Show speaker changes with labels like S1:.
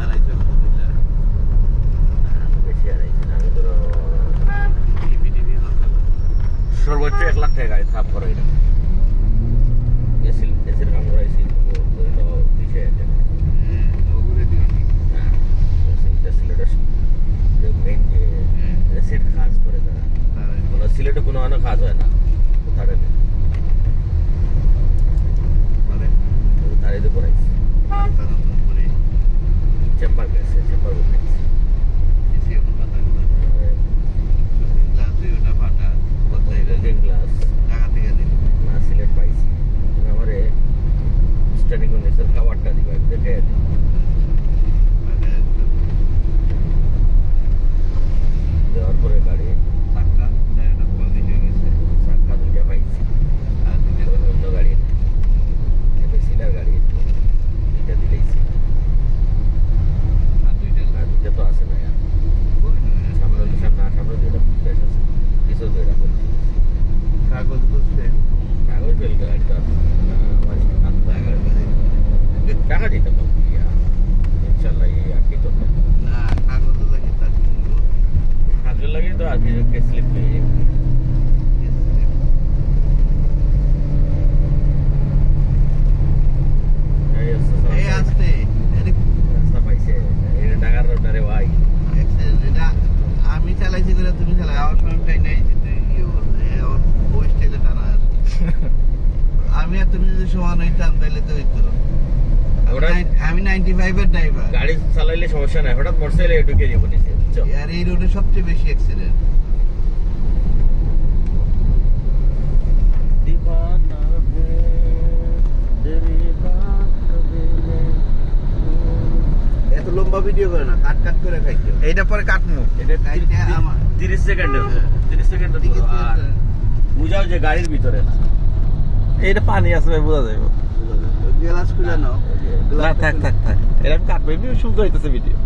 S1: আর আইছি না আমি ধরো। সর্বোচ্চ এক লাখ টাকা সাফ করে सिलेट गुनवाना खास है ना उतारे में রোড না রে ভাই।
S2: আমি চালাইছি করে তুমি চালাই আমার সময় টাই নাই ইয়ে আমি আর তুমি যদি সমান হইতাম তাহলে তো হইতো। আমি 95 এর ড্রাইভার
S1: গাড়ি চালাইলে সমস্যা নাই হঠাৎ মোটরসাইকেলে ঢুকে যাব নিচে
S2: আর এই রোডে সবচেয়ে বেশি অ্যাক্সিডেন্ট এত লম্বা ভিডিও করে না কাট কাট করে খাইছে
S3: এইটা পরে কাটমু।
S1: এটা
S2: কাইটা আমার।
S1: 30 সেকেন্ডের 30
S2: হ্যাঁ।
S1: আর বুঝাও যে গাড়ির ভিতরে না।
S3: এইটা পানি আসবে বোঝা যাবে বোঝা
S2: গ্লাস খুলে নাও।
S3: না থাক থাক থাক। এটা আমি সুন্দর হইতেছে ভিডিও